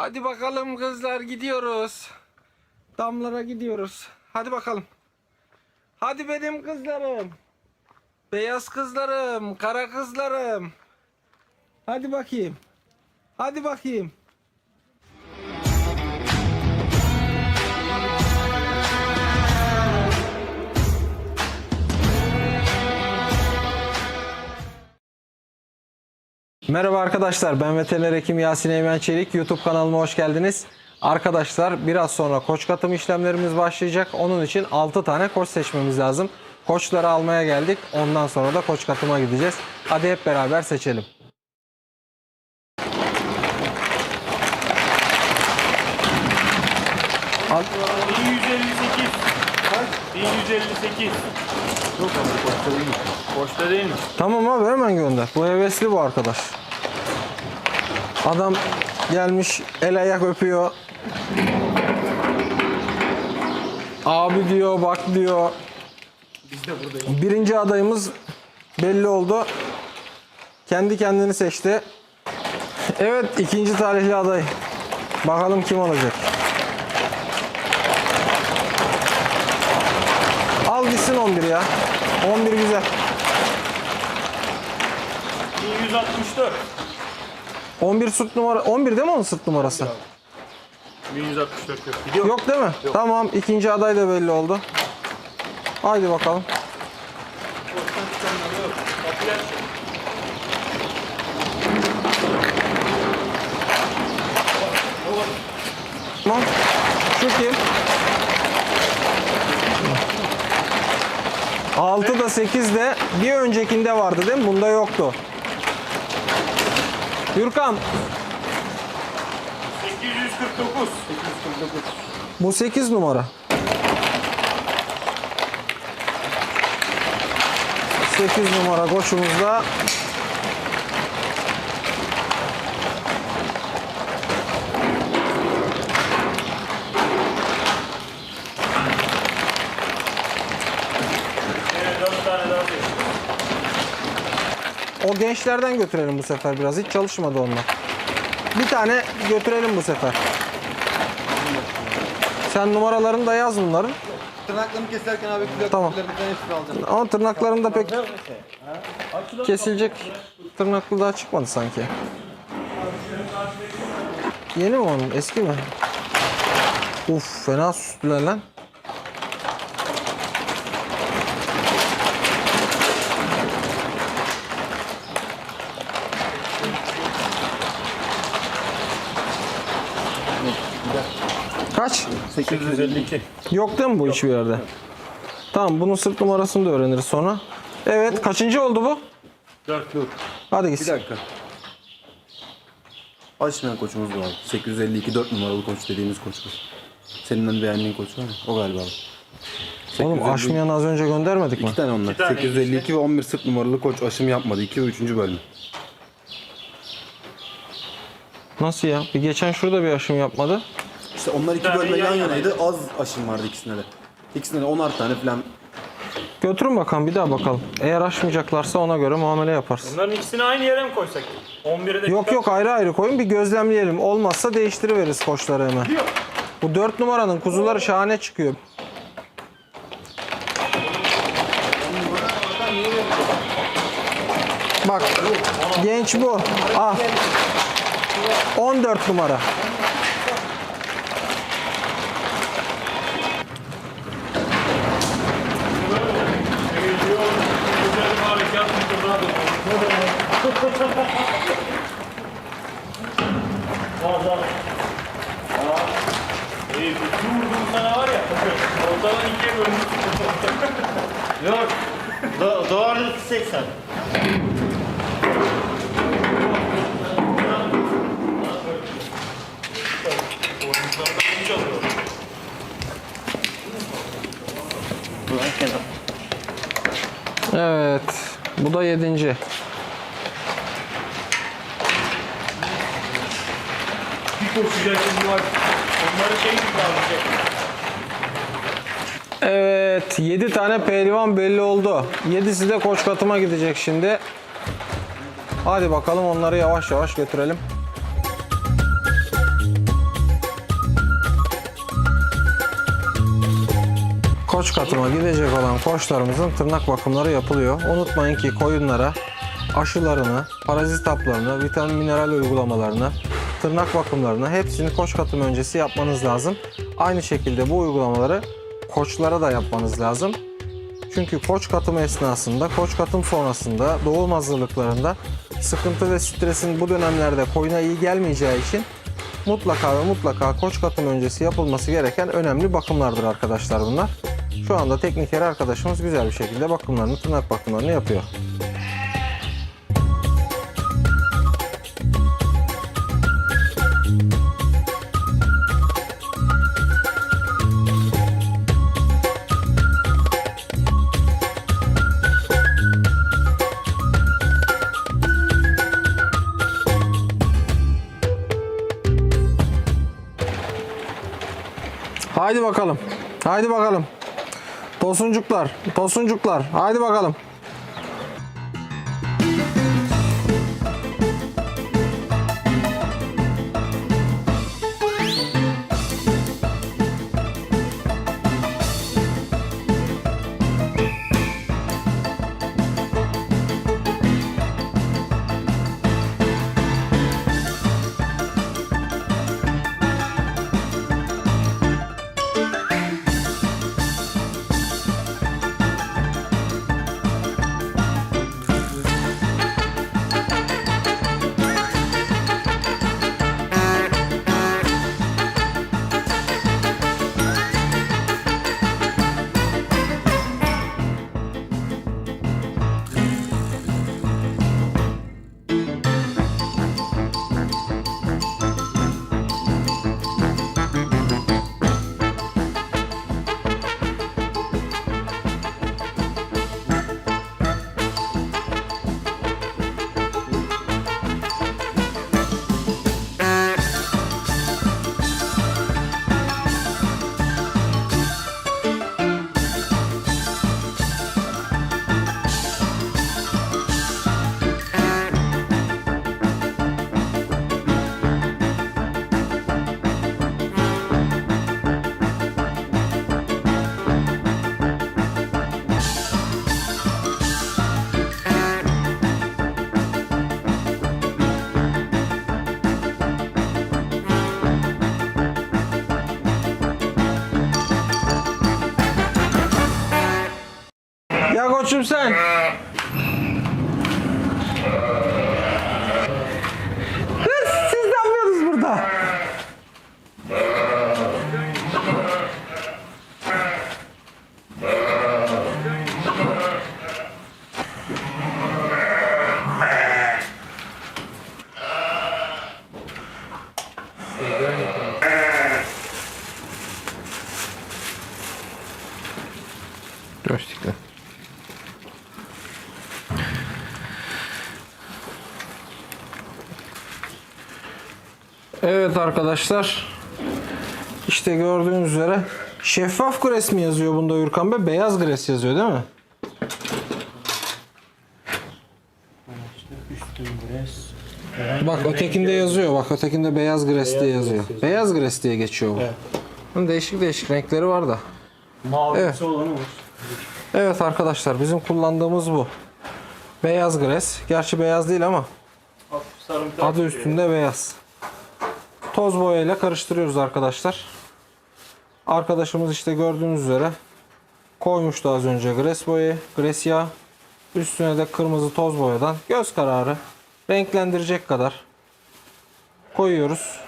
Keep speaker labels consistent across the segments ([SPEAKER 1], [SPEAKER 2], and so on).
[SPEAKER 1] Hadi bakalım kızlar gidiyoruz. Damlara gidiyoruz. Hadi bakalım. Hadi benim kızlarım. Beyaz kızlarım, kara kızlarım. Hadi bakayım. Hadi bakayım. Merhaba arkadaşlar ben veteriner hekim Yasin Eymen Çelik YouTube kanalıma hoş geldiniz. Arkadaşlar biraz sonra koç katım işlemlerimiz başlayacak. Onun için 6 tane koç seçmemiz lazım. Koçları almaya geldik. Ondan sonra da koç katıma gideceğiz. Hadi hep beraber seçelim. Al-
[SPEAKER 2] 1158. Kaç? 1158. Yok ama posta değil mi? Posta değil mi?
[SPEAKER 1] Tamam abi hemen gönder. Bu hevesli bu arkadaş. Adam gelmiş el ayak öpüyor. Abi diyor bak diyor.
[SPEAKER 2] Biz de buradayız.
[SPEAKER 1] Birinci adayımız belli oldu. Kendi kendini seçti. Evet ikinci talihli aday. Bakalım kim olacak. Al gitsin 11 ya. 11 güzel.
[SPEAKER 2] 1164.
[SPEAKER 1] 11 sırt numara 11 değil mi onun sırt numarası?
[SPEAKER 2] 1164 yok. Gidiyor.
[SPEAKER 1] Yok değil mi? Tamam ikinci aday da belli oldu. Haydi bakalım. Tamam. Şu kim? 6 da 8 de bir öncekinde vardı değil mi? Bunda yoktu. Gürkan
[SPEAKER 2] 849.
[SPEAKER 1] bu 8 numara. 8 numara koşumuzda
[SPEAKER 2] Evet 4 tane daha seçtim.
[SPEAKER 1] O gençlerden götürelim bu sefer biraz. Hiç çalışmadı onlar. Bir tane götürelim bu sefer. Sen numaralarını da yaz bunların.
[SPEAKER 3] Tırnaklarını keserken abi kulak
[SPEAKER 1] Tamam.
[SPEAKER 3] tamam. hepsini alacağım.
[SPEAKER 1] Ama tırnaklarında pek kesilecek tırnaklı daha çıkmadı sanki. Yeni mi onun? Eski mi? Uf fena süslüler lan. Kaç?
[SPEAKER 2] 852.
[SPEAKER 1] Yok değil mi bu hiçbir yerde? Tamam bunun sırt numarasını da öğreniriz sonra. Evet kaçıncı oldu bu?
[SPEAKER 2] 4
[SPEAKER 3] Dur
[SPEAKER 1] Hadi
[SPEAKER 3] bir
[SPEAKER 1] gitsin.
[SPEAKER 3] dakika. Açmayan koçumuz var. 852 4 numaralı koç dediğimiz koç bu. Senin beğendiğin koç var mı? O galiba.
[SPEAKER 1] Oğlum
[SPEAKER 3] 852
[SPEAKER 1] aşmayanı az önce göndermedik mi?
[SPEAKER 3] İki tane onlar.
[SPEAKER 2] Tane
[SPEAKER 3] 852 ve 11 sırt numaralı koç aşım yapmadı. 2 ve 3. bölüm.
[SPEAKER 1] Nasıl ya? Bir geçen şurada bir aşım yapmadı.
[SPEAKER 3] İşte onlar iki
[SPEAKER 2] tane
[SPEAKER 3] bölme
[SPEAKER 2] yan
[SPEAKER 3] yan
[SPEAKER 2] yanaydı.
[SPEAKER 3] Az aşım vardı ikisinde de. İkisinde de 10'ar tane falan.
[SPEAKER 1] Götürün bakalım bir daha bakalım. Eğer aşmayacaklarsa ona göre muamele yaparız.
[SPEAKER 2] Bunların ikisini aynı yere mi koysak? 11'e de
[SPEAKER 1] Yok yok ayrı ayrı koyun bir gözlemleyelim. Olmazsa değiştiriveririz koçları hemen. Bu 4 numaranın kuzuları şahane çıkıyor. Bak genç bu. Ah. 14 numara.
[SPEAKER 2] İyi, bir vurdum sana var ya. Ortadan ikiye bölmüş.
[SPEAKER 4] Yok. Do doğru 80.
[SPEAKER 1] Evet. Bu da 7.
[SPEAKER 2] Bir koşacak şimdi var. Onları şey gibi alacak.
[SPEAKER 1] Evet, 7 tane pehlivan belli oldu. 7'si de koç katıma gidecek şimdi. Hadi bakalım onları yavaş yavaş götürelim. Koç katıma gidecek olan koçlarımızın tırnak bakımları yapılıyor. Unutmayın ki koyunlara aşılarını, parazit haplarını, vitamin mineral uygulamalarını, tırnak bakımlarını hepsini koç katım öncesi yapmanız lazım. Aynı şekilde bu uygulamaları koçlara da yapmanız lazım. Çünkü koç katım esnasında, koç katım sonrasında, doğum hazırlıklarında sıkıntı ve stresin bu dönemlerde koyuna iyi gelmeyeceği için mutlaka ve mutlaka koç katım öncesi yapılması gereken önemli bakımlardır arkadaşlar bunlar. Şu anda tekniker arkadaşımız güzel bir şekilde bakımlarını, tırnak bakımlarını yapıyor. Haydi bakalım. Haydi bakalım. Tosuncuklar, tosuncuklar. Haydi bakalım. Ya arkadaşlar. İşte gördüğünüz üzere şeffaf gres mi yazıyor bunda Ürkan Bey? Beyaz gres yazıyor değil mi? Bak ötekinde yazıyor. Bak ötekinde beyaz gres diye yazıyor. Beyaz gres diye geçiyor bu. Bunun Değişik değişik renkleri var da.
[SPEAKER 2] Mavisi
[SPEAKER 1] Evet.
[SPEAKER 2] olanı var.
[SPEAKER 1] Evet arkadaşlar bizim kullandığımız bu. Beyaz gres. Gerçi beyaz değil ama adı üstünde beyaz. Toz boyayla karıştırıyoruz arkadaşlar. Arkadaşımız işte gördüğünüz üzere koymuştu az önce gres boyayı, gres yağı. Üstüne de kırmızı toz boyadan göz kararı renklendirecek kadar koyuyoruz.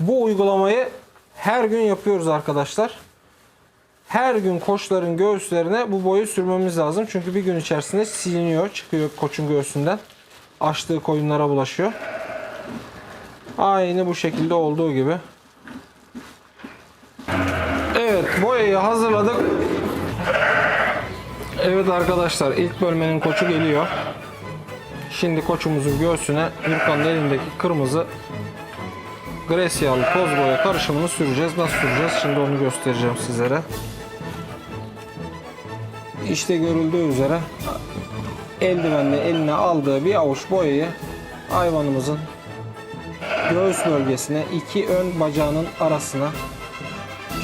[SPEAKER 1] Bu uygulamayı her gün yapıyoruz arkadaşlar. Her gün koçların göğüslerine bu boyu sürmemiz lazım. Çünkü bir gün içerisinde siliniyor, çıkıyor koçun göğsünden. Açtığı koyunlara bulaşıyor. Aynı bu şekilde olduğu gibi. Evet, boyayı hazırladık. Evet arkadaşlar, ilk bölmenin koçu geliyor. Şimdi koçumuzun göğsüne Gürkan'ın elindeki kırmızı gres yağlı toz boya karışımını süreceğiz. Nasıl süreceğiz? Şimdi onu göstereceğim sizlere. İşte görüldüğü üzere eldivenle eline aldığı bir avuç boyayı hayvanımızın göğüs bölgesine iki ön bacağının arasına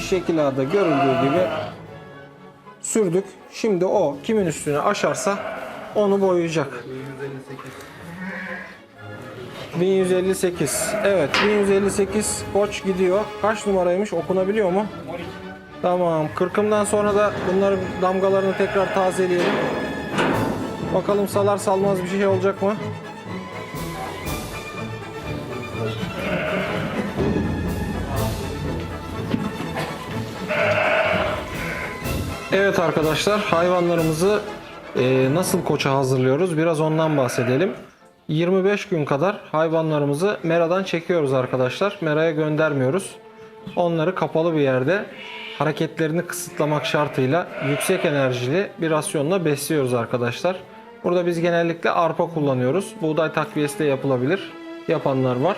[SPEAKER 1] şekil ağda görüldüğü gibi sürdük. Şimdi o kimin üstüne aşarsa onu boyayacak. 1158. Evet 1158 koç gidiyor. Kaç numaraymış okunabiliyor mu?
[SPEAKER 2] 12.
[SPEAKER 1] Tamam. Kırkımdan sonra da bunların damgalarını tekrar tazeleyelim. Bakalım salar salmaz bir şey olacak mı? Evet arkadaşlar hayvanlarımızı e, nasıl koça hazırlıyoruz biraz ondan bahsedelim. 25 gün kadar hayvanlarımızı meradan çekiyoruz arkadaşlar. Meraya göndermiyoruz. Onları kapalı bir yerde hareketlerini kısıtlamak şartıyla yüksek enerjili bir rasyonla besliyoruz arkadaşlar. Burada biz genellikle arpa kullanıyoruz. Buğday takviyesi de yapılabilir. Yapanlar var.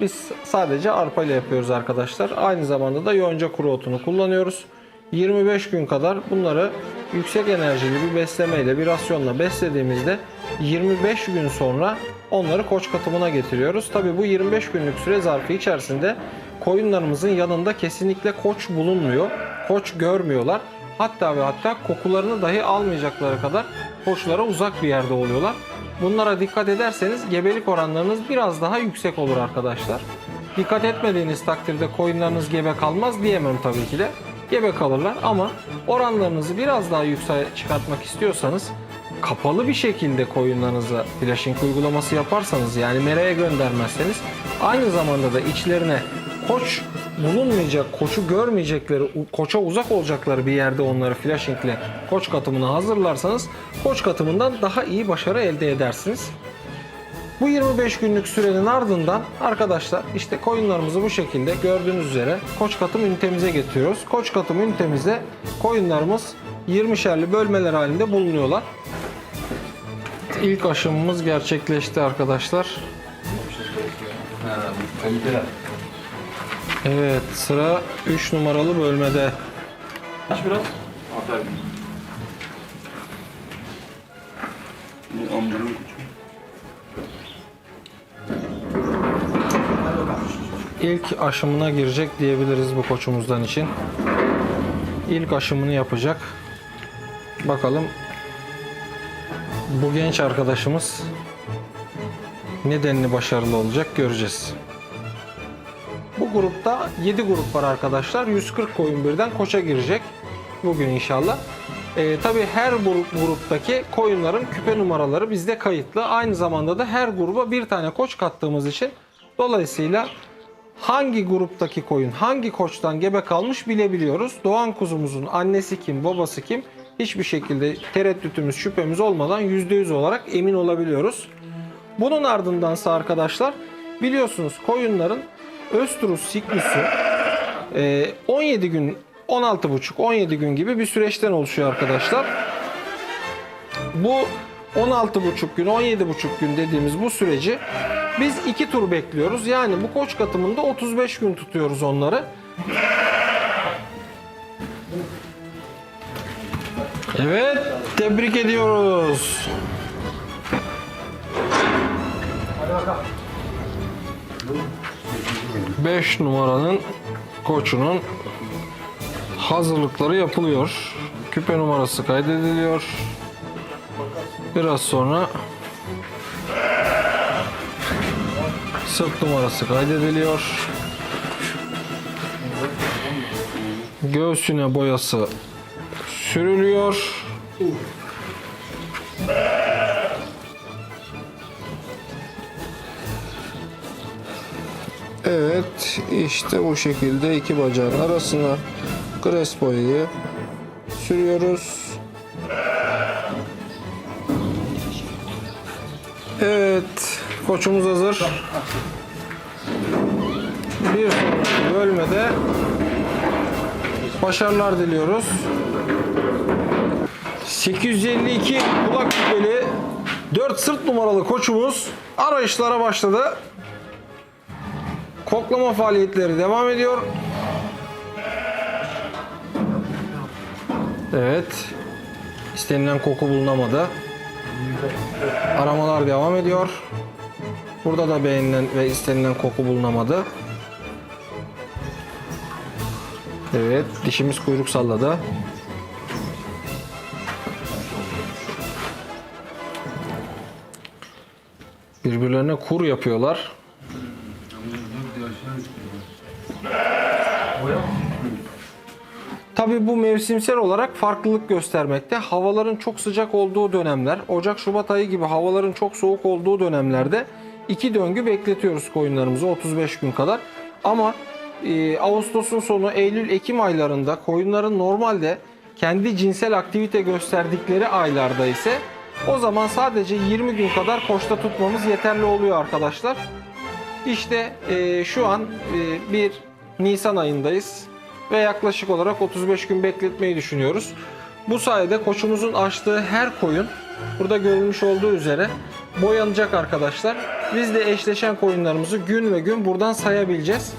[SPEAKER 1] Biz sadece arpa ile yapıyoruz arkadaşlar. Aynı zamanda da yonca kuru otunu kullanıyoruz. 25 gün kadar bunları yüksek enerjili bir beslemeyle, bir rasyonla beslediğimizde 25 gün sonra onları koç katımına getiriyoruz. Tabi bu 25 günlük süre zarfı içerisinde koyunlarımızın yanında kesinlikle koç bulunmuyor. Koç görmüyorlar. Hatta ve hatta kokularını dahi almayacakları kadar koçlara uzak bir yerde oluyorlar. Bunlara dikkat ederseniz gebelik oranlarınız biraz daha yüksek olur arkadaşlar. Dikkat etmediğiniz takdirde koyunlarınız gebe kalmaz diyemem tabii ki de. Gebe kalırlar ama oranlarınızı biraz daha yükseğe çıkartmak istiyorsanız kapalı bir şekilde koyunlarınıza flashing uygulaması yaparsanız yani meraya göndermezseniz aynı zamanda da içlerine koç bulunmayacak, koçu görmeyecekleri, koça uzak olacakları bir yerde onları flashingle koç katımına hazırlarsanız koç katımından daha iyi başarı elde edersiniz. Bu 25 günlük sürenin ardından arkadaşlar işte koyunlarımızı bu şekilde gördüğünüz üzere koç katım ünitemize getiriyoruz. Koç katım ünitemizde koyunlarımız 20'şerli bölmeler halinde bulunuyorlar. İlk aşımımız gerçekleşti arkadaşlar. Evet sıra 3 numaralı bölmede.
[SPEAKER 2] Aç biraz.
[SPEAKER 3] Aferin. Bu amcanın koçu.
[SPEAKER 1] İlk aşımına girecek diyebiliriz bu koçumuzdan için. İlk aşımını yapacak. Bakalım bu genç arkadaşımız nedenli başarılı olacak göreceğiz. Bu grupta 7 grup var arkadaşlar. 140 koyun birden koça girecek. Bugün inşallah. Ee, tabii her grup, gruptaki koyunların küpe numaraları bizde kayıtlı. Aynı zamanda da her gruba bir tane koç kattığımız için dolayısıyla hangi gruptaki koyun hangi koçtan gebe kalmış bilebiliyoruz. Doğan kuzumuzun annesi kim, babası kim hiçbir şekilde tereddütümüz, şüphemiz olmadan %100 olarak emin olabiliyoruz. Bunun ardındansa arkadaşlar biliyorsunuz koyunların östrus siklusu e, 17 gün 16,5-17 gün gibi bir süreçten oluşuyor arkadaşlar. Bu 16,5 gün 17,5 gün dediğimiz bu süreci biz iki tur bekliyoruz. Yani bu koç katımında 35 gün tutuyoruz onları. Evet, tebrik ediyoruz. 5 numaranın koçunun hazırlıkları yapılıyor. Küpe numarası kaydediliyor. Biraz sonra sırt numarası kaydediliyor. Göğsüne boyası sürülüyor. Evet, işte bu şekilde iki bacağın arasına Crespo'yu sürüyoruz. Koçumuz hazır. Bir sonraki bölmede başarılar diliyoruz. 852 kulak küpeli 4 sırt numaralı koçumuz arayışlara başladı. Koklama faaliyetleri devam ediyor. Evet. İstenilen koku bulunamadı. Aramalar devam ediyor. Burada da beğenilen ve istenilen koku bulunamadı. Evet, dişimiz kuyruk salladı. Birbirlerine kur yapıyorlar. Tabii bu mevsimsel olarak farklılık göstermekte. Havaların çok sıcak olduğu dönemler, Ocak-Şubat ayı gibi havaların çok soğuk olduğu dönemlerde iki döngü bekletiyoruz koyunlarımızı 35 gün kadar. Ama e, Ağustos'un sonu Eylül-Ekim aylarında koyunların normalde kendi cinsel aktivite gösterdikleri aylarda ise o zaman sadece 20 gün kadar koçta tutmamız yeterli oluyor arkadaşlar. İşte e, şu an e, bir Nisan ayındayız ve yaklaşık olarak 35 gün bekletmeyi düşünüyoruz. Bu sayede koçumuzun açtığı her koyun burada görülmüş olduğu üzere boyanacak arkadaşlar. Biz de eşleşen koyunlarımızı gün ve gün buradan sayabileceğiz.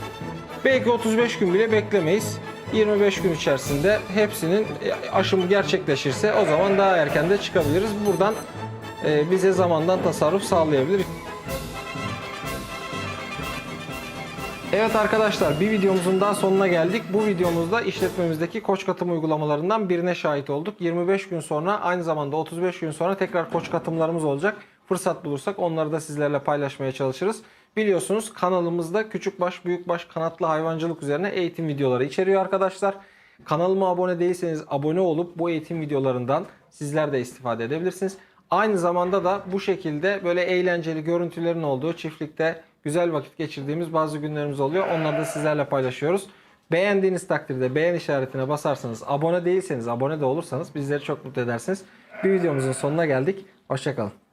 [SPEAKER 1] Belki 35 gün bile beklemeyiz. 25 gün içerisinde hepsinin aşımı gerçekleşirse o zaman daha erken de çıkabiliriz. Buradan e, bize zamandan tasarruf sağlayabilir. Evet arkadaşlar bir videomuzun daha sonuna geldik. Bu videomuzda işletmemizdeki koç katım uygulamalarından birine şahit olduk. 25 gün sonra aynı zamanda 35 gün sonra tekrar koç katımlarımız olacak. Fırsat bulursak onları da sizlerle paylaşmaya çalışırız. Biliyorsunuz kanalımızda küçükbaş, büyükbaş, kanatlı hayvancılık üzerine eğitim videoları içeriyor arkadaşlar. Kanalıma abone değilseniz abone olup bu eğitim videolarından sizler de istifade edebilirsiniz. Aynı zamanda da bu şekilde böyle eğlenceli görüntülerin olduğu çiftlikte güzel vakit geçirdiğimiz bazı günlerimiz oluyor. Onları da sizlerle paylaşıyoruz. Beğendiğiniz takdirde beğen işaretine basarsanız, abone değilseniz abone de olursanız bizleri çok mutlu edersiniz. Bir videomuzun sonuna geldik. Hoşçakalın.